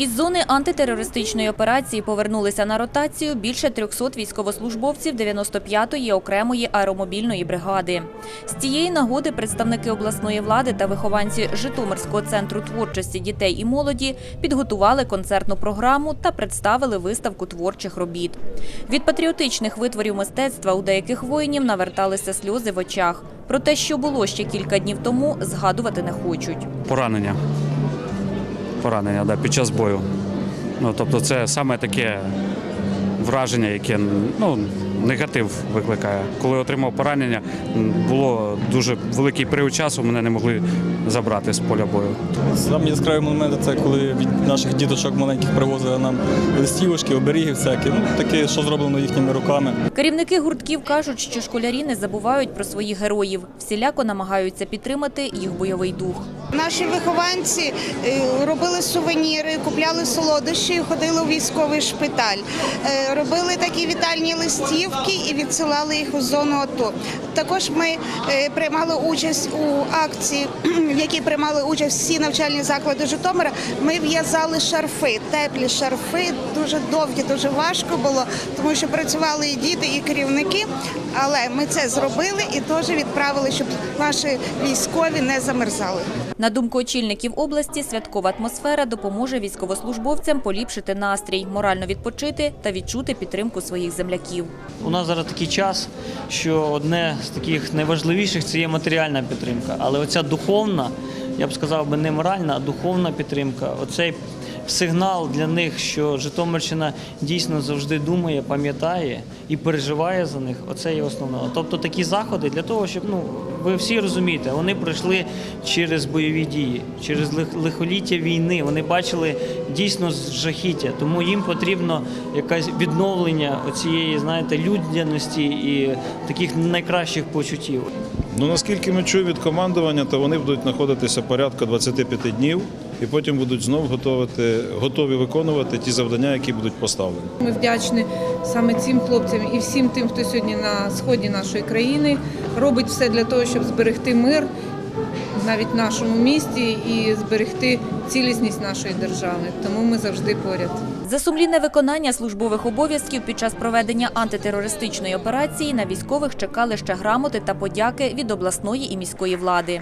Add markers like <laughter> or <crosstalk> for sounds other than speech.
Із зони антитерористичної операції повернулися на ротацію більше 300 військовослужбовців 95-ї окремої аеромобільної бригади. З цієї нагоди представники обласної влади та вихованці Житомирського центру творчості дітей і молоді підготували концертну програму та представили виставку творчих робіт. Від патріотичних витворів мистецтва у деяких воїнів наверталися сльози в очах. Про те, що було ще кілька днів тому, згадувати не хочуть. Поранення. Поранення, да, під час бою. Ну, тобто це саме таке враження, яке ну, негатив викликає. Коли отримав поранення, було дуже великий період часу, мене не могли забрати з поля бою. Сам яскравий момент це коли від наших діточок маленьких привозили нам листівочки, оберіги всякі. Ну таке, що зроблено їхніми руками. Керівники гуртків кажуть, що школярі не забувають про своїх героїв, всіляко намагаються підтримати їх бойовий дух. Наші вихованці е, робили сувеніри, купляли солодощі, ходили у військовий шпиталь, Е, робили такі вітальні листівки і відсилали їх у зону АТО. Також ми е, приймали участь у акції, <clears throat> в якій приймали участь всі навчальні заклади Житомира. Ми в'язали шарфи, теплі шарфи, дуже довгі, дуже важко було, тому що працювали і діти, і керівники. Але ми це зробили і теж відправили, щоб наші військові не замерзали. На думку очільників області, святкова атмосфера допоможе військовослужбовцям поліпшити настрій, морально відпочити та відчути підтримку своїх земляків. У нас зараз такий час, що одне з таких найважливіших це є матеріальна підтримка. Але оця духовна, я б сказав би не моральна, а духовна підтримка, оцей сигнал для них, що Житомирщина дійсно завжди думає, пам'ятає і переживає за них. Оце є основне. Тобто такі заходи для того, щоб ну ви всі розумієте, вони пройшли через бойові дії, через лих- лихоліття війни. Вони бачили дійсно жахіття, тому їм потрібно якесь відновлення оцієї, знаєте, людяності і таких найкращих почуттів. Ну наскільки ми чуємо від командування, то вони будуть знаходитися порядка 25 днів і потім будуть знов готувати, готові виконувати ті завдання, які будуть поставлені. Ми вдячні саме цим хлопцям і всім тим, хто сьогодні на сході нашої країни робить все для того, щоб зберегти мир навіть в нашому місті і зберегти цілісність нашої держави. Тому ми завжди поряд. За сумлінне виконання службових обов'язків під час проведення антитерористичної операції на військових чекали ще грамоти та подяки від обласної і міської влади.